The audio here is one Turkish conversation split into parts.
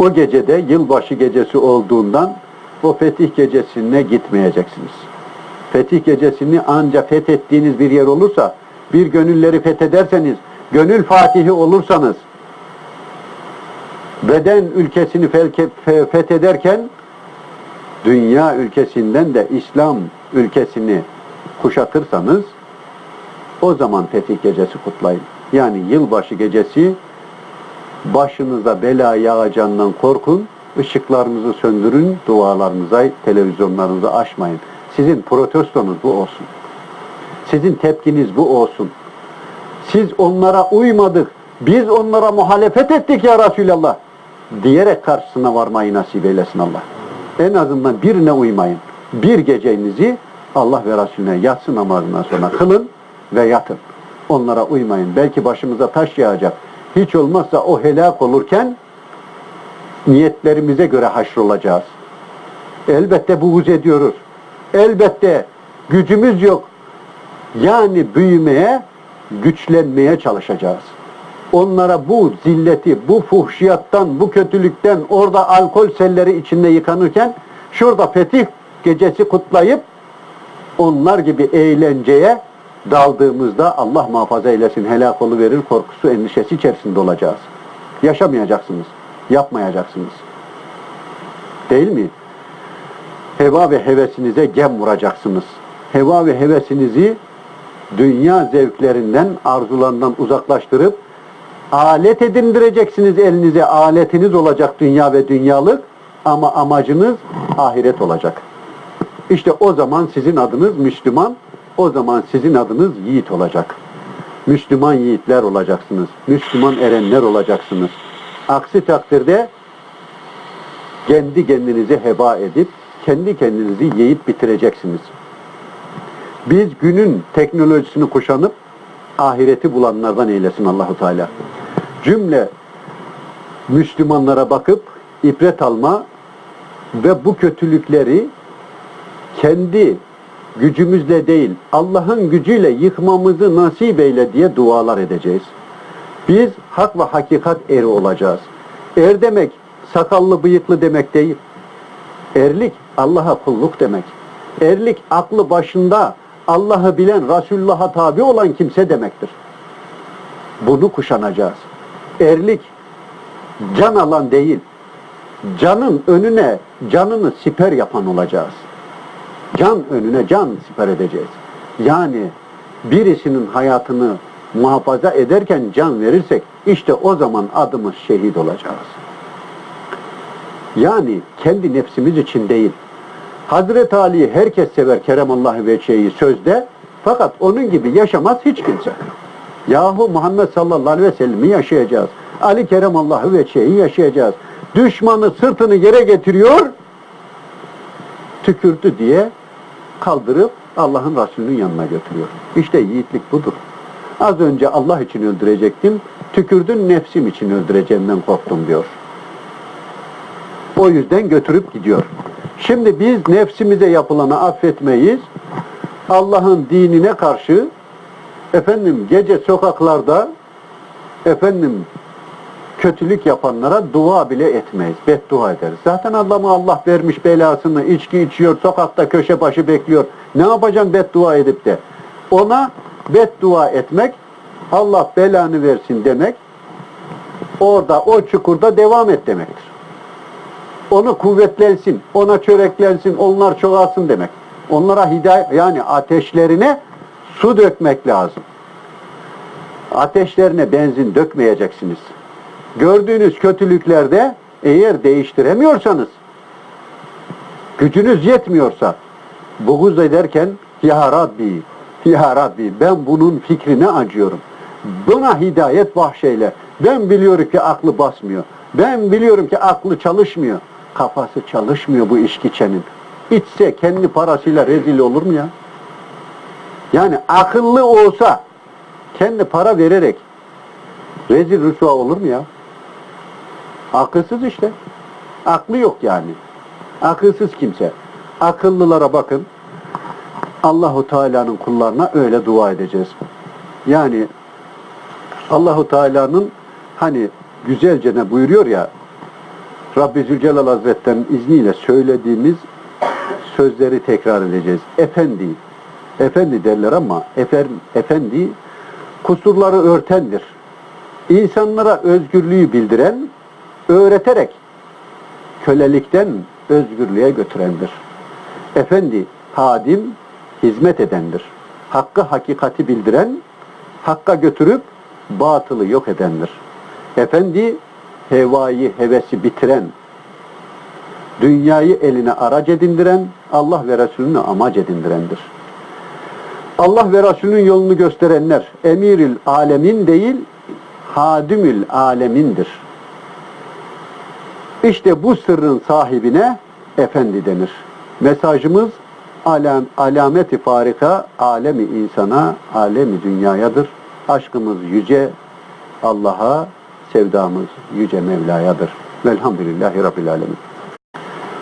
O gecede yılbaşı gecesi olduğundan o fetih gecesine gitmeyeceksiniz. Fetih gecesini ancak fethettiğiniz bir yer olursa, bir gönülleri fethederseniz, gönül fatihi olursanız, beden ülkesini fethederken, dünya ülkesinden de İslam ülkesini kuşatırsanız, o zaman fetih gecesi kutlayın. Yani yılbaşı gecesi başınıza bela yağacağından korkun, ışıklarınızı söndürün, dualarınıza, televizyonlarınızı açmayın. Sizin protestonuz bu olsun. Sizin tepkiniz bu olsun. Siz onlara uymadık, biz onlara muhalefet ettik ya Resulallah diyerek karşısına varmayı nasip eylesin Allah. En azından birine uymayın. Bir gecenizi Allah ve Resulüne yatsı namazından sonra kılın ve yatın. Onlara uymayın. Belki başımıza taş yağacak. Hiç olmazsa o helak olurken niyetlerimize göre haşrolacağız. Elbette buğz ediyoruz. Elbette gücümüz yok. Yani büyümeye, güçlenmeye çalışacağız. Onlara bu zilleti, bu fuhşiyattan, bu kötülükten orada alkol selleri içinde yıkanırken şurada fetih gecesi kutlayıp onlar gibi eğlenceye daldığımızda Allah muhafaza eylesin helak verir korkusu endişesi içerisinde olacağız. Yaşamayacaksınız. Yapmayacaksınız. Değil mi? Heva ve hevesinize gem vuracaksınız. Heva ve hevesinizi dünya zevklerinden, arzularından uzaklaştırıp alet edindireceksiniz elinize. Aletiniz olacak dünya ve dünyalık ama amacınız ahiret olacak. İşte o zaman sizin adınız Müslüman, o zaman sizin adınız yiğit olacak. Müslüman yiğitler olacaksınız. Müslüman erenler olacaksınız. Aksi takdirde kendi kendinizi heba edip kendi kendinizi yiyip bitireceksiniz. Biz günün teknolojisini kuşanıp ahireti bulanlardan eylesin Allahu Teala. Cümle Müslümanlara bakıp ibret alma ve bu kötülükleri kendi gücümüzle değil Allah'ın gücüyle yıkmamızı nasip eyle diye dualar edeceğiz. Biz hak ve hakikat eri olacağız. Er demek sakallı bıyıklı demek değil. Erlik Allah'a kulluk demek. Erlik aklı başında Allah'ı bilen Resulullah'a tabi olan kimse demektir. Bunu kuşanacağız. Erlik can alan değil. Canın önüne canını siper yapan olacağız. Can önüne can siper edeceğiz. Yani birisinin hayatını muhafaza ederken can verirsek işte o zaman adımız şehit olacağız. Yani kendi nefsimiz için değil. Hazreti Ali'yi herkes sever Keremallahu Veçhe'yi sözde fakat onun gibi yaşamaz hiç kimse. Yahu Muhammed sallallahu aleyhi ve sellem'i yaşayacağız. Ali Keremallahu Veçhe'yi yaşayacağız. Düşmanı sırtını yere getiriyor, tükürdü diye kaldırıp Allah'ın Resulü'nün yanına götürüyor. İşte yiğitlik budur. Az önce Allah için öldürecektim, tükürdün nefsim için öldüreceğimden korktum diyor. O yüzden götürüp gidiyor. Şimdi biz nefsimize yapılanı affetmeyiz. Allah'ın dinine karşı efendim gece sokaklarda efendim kötülük yapanlara dua bile etmeyiz. Beddua ederiz. Zaten Allah'ıma Allah vermiş belasını, içki içiyor, sokakta köşe başı bekliyor. Ne yapacaksın beddua edip de? Ona beddua etmek, Allah belanı versin demek, orada o çukurda devam et demektir. Onu kuvvetlensin, ona çöreklensin, onlar çoğalsın demek. Onlara hidayet, yani ateşlerine su dökmek lazım. Ateşlerine benzin dökmeyeceksiniz. Gördüğünüz kötülüklerde eğer değiştiremiyorsanız, gücünüz yetmiyorsa, buğuz ederken Ya Rabbi, Ya Rabbi ben bunun fikrine acıyorum. Buna hidayet bahşeyle. Ben biliyorum ki aklı basmıyor. Ben biliyorum ki aklı çalışmıyor. Kafası çalışmıyor bu içkiçenin. İçse kendi parasıyla rezil olur mu ya? Yani akıllı olsa kendi para vererek rezil rüsva olur mu ya? Akılsız işte. Aklı yok yani. Akılsız kimse. Akıllılara bakın. Allahu Teala'nın kullarına öyle dua edeceğiz. Yani Allahu Teala'nın hani güzelce ne buyuruyor ya Rabbi Zülcelal Hazretleri'nin izniyle söylediğimiz sözleri tekrar edeceğiz. Efendi, efendi derler ama efer, efendi kusurları örtendir. İnsanlara özgürlüğü bildiren, öğreterek kölelikten özgürlüğe götürendir. Efendi, hadim, hizmet edendir. Hakkı hakikati bildiren, hakka götürüp batılı yok edendir. Efendi, hevayı, hevesi bitiren, dünyayı eline araç edindiren, Allah ve Resulünü amaç edindirendir. Allah ve Resulünün yolunu gösterenler emirül alemin değil, hadimül alemindir. İşte bu sırrın sahibine efendi denir. Mesajımız alam, alameti farika alemi insana, alemi dünyayadır. Aşkımız yüce Allah'a, sevdamız yüce Mevla'yadır. Velhamdülillahi Rabbil Alemin.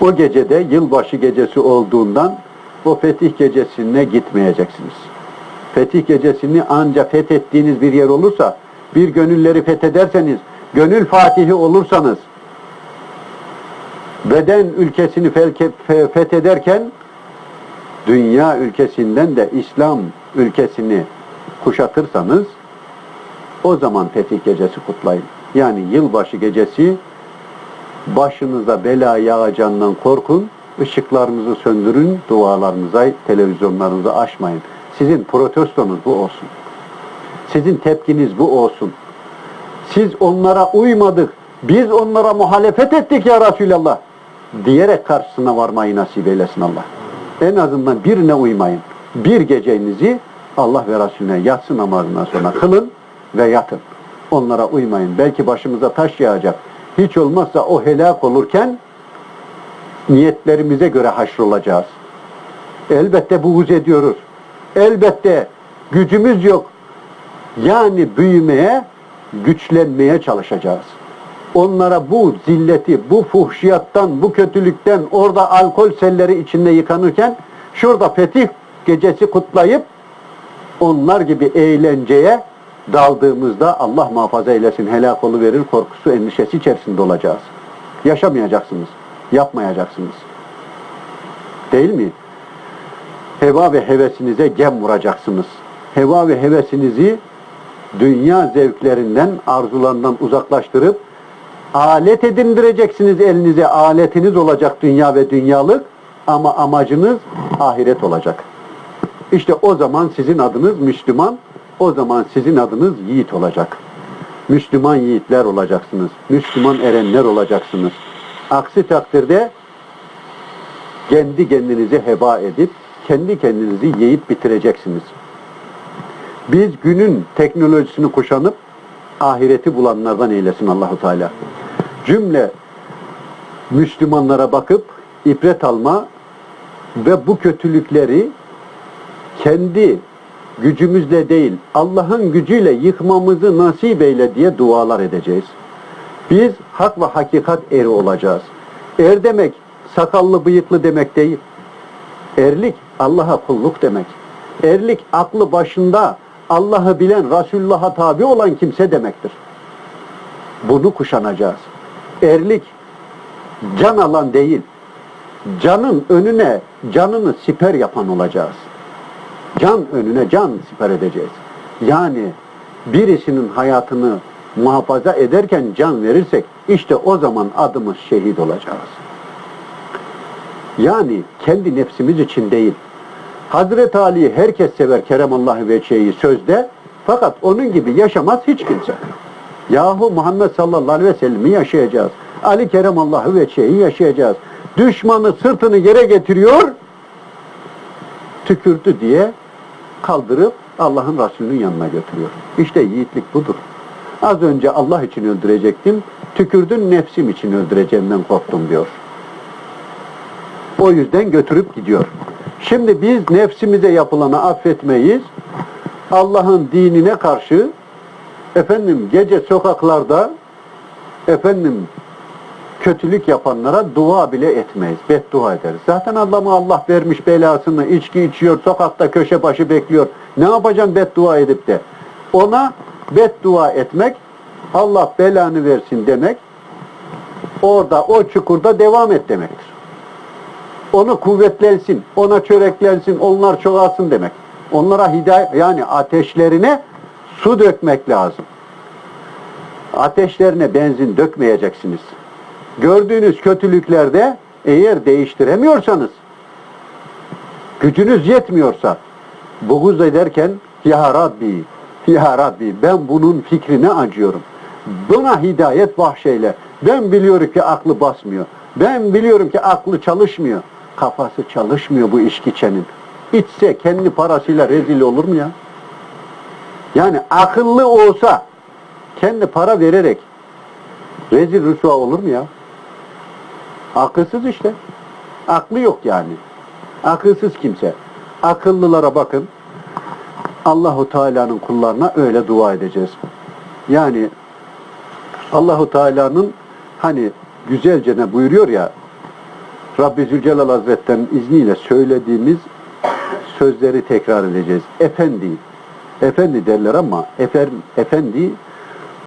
O gecede yılbaşı gecesi olduğundan o fetih gecesine gitmeyeceksiniz. Fetih gecesini ancak fethettiğiniz bir yer olursa, bir gönülleri fethederseniz, gönül fatihi olursanız, beden ülkesini fethederken, dünya ülkesinden de İslam ülkesini kuşatırsanız, o zaman fetih gecesi kutlayın. Yani yılbaşı gecesi başınıza bela yağacağından korkun, ışıklarınızı söndürün, dualarınıza, televizyonlarınızı açmayın. Sizin protestonuz bu olsun. Sizin tepkiniz bu olsun. Siz onlara uymadık, biz onlara muhalefet ettik ya Resulallah diyerek karşısına varmayı nasip eylesin Allah. En azından birine uymayın. Bir gecenizi Allah ve Resulüne yatsı namazından sonra kılın ve yatın. Onlara uymayın. Belki başımıza taş yağacak. Hiç olmazsa o helak olurken niyetlerimize göre haşrolacağız. Elbette buğz ediyoruz. Elbette gücümüz yok. Yani büyümeye, güçlenmeye çalışacağız. Onlara bu zilleti, bu fuhşiyattan, bu kötülükten orada alkol selleri içinde yıkanırken şurada fetih gecesi kutlayıp onlar gibi eğlenceye daldığımızda Allah muhafaza eylesin helak verir korkusu endişesi içerisinde olacağız. Yaşamayacaksınız. Yapmayacaksınız. Değil mi? Heva ve hevesinize gem vuracaksınız. Heva ve hevesinizi dünya zevklerinden, arzularından uzaklaştırıp alet edindireceksiniz elinize. Aletiniz olacak dünya ve dünyalık ama amacınız ahiret olacak. İşte o zaman sizin adınız Müslüman, o zaman sizin adınız yiğit olacak. Müslüman yiğitler olacaksınız. Müslüman erenler olacaksınız. Aksi takdirde kendi kendinizi heba edip kendi kendinizi yiyip bitireceksiniz. Biz günün teknolojisini kuşanıp ahireti bulanlardan eylesin Allahu Teala. Cümle Müslümanlara bakıp ibret alma ve bu kötülükleri kendi gücümüzle değil Allah'ın gücüyle yıkmamızı nasip eyle diye dualar edeceğiz. Biz hak ve hakikat eri olacağız. Er demek sakallı bıyıklı demek değil. Erlik Allah'a kulluk demek. Erlik aklı başında Allah'ı bilen Resulullah'a tabi olan kimse demektir. Bunu kuşanacağız. Erlik can alan değil. Canın önüne canını siper yapan olacağız. Can önüne can siper edeceğiz. Yani birisinin hayatını muhafaza ederken can verirsek işte o zaman adımız şehit olacağız. Yani kendi nefsimiz için değil. Hazreti Ali'yi herkes sever Keremallahu Veçe'yi sözde fakat onun gibi yaşamaz hiç kimse. Yahu Muhammed sallallahu aleyhi ve sellem'i yaşayacağız. Ali Keremallahu Veçe'yi yaşayacağız. Düşmanı sırtını yere getiriyor, tükürdü diye kaldırıp Allah'ın Resulü'nün yanına götürüyor. İşte yiğitlik budur. Az önce Allah için öldürecektim, tükürdün nefsim için öldüreceğimden korktum diyor. O yüzden götürüp gidiyor. Şimdi biz nefsimize yapılanı affetmeyiz. Allah'ın dinine karşı efendim gece sokaklarda efendim kötülük yapanlara dua bile etmeyiz. Beddua ederiz. Zaten Allah'ı Allah vermiş belasını, içki içiyor, sokakta köşe başı bekliyor. Ne yapacaksın beddua edip de? Ona beddua etmek, Allah belanı versin demek, orada o çukurda devam et demektir. Onu kuvvetlensin, ona çöreklensin, onlar çoğalsın demek. Onlara hidayet yani ateşlerine su dökmek lazım. Ateşlerine benzin dökmeyeceksiniz. Gördüğünüz kötülüklerde eğer değiştiremiyorsanız, gücünüz yetmiyorsa, buğuz ederken Ya Rabbi, Ya Rabbi ben bunun fikrine acıyorum. Buna hidayet bahşeyle. Ben biliyorum ki aklı basmıyor. Ben biliyorum ki aklı çalışmıyor. Kafası çalışmıyor bu içkiçenin. İçse kendi parasıyla rezil olur mu ya? Yani akıllı olsa kendi para vererek rezil rüsva olur mu ya? Akılsız işte. Aklı yok yani. Akılsız kimse. Akıllılara bakın. Allahu Teala'nın kullarına öyle dua edeceğiz. Yani Allahu Teala'nın hani güzelce ne buyuruyor ya Rabbi Zülcelal Hazretleri'nin izniyle söylediğimiz sözleri tekrar edeceğiz. Efendi, efendi derler ama efendi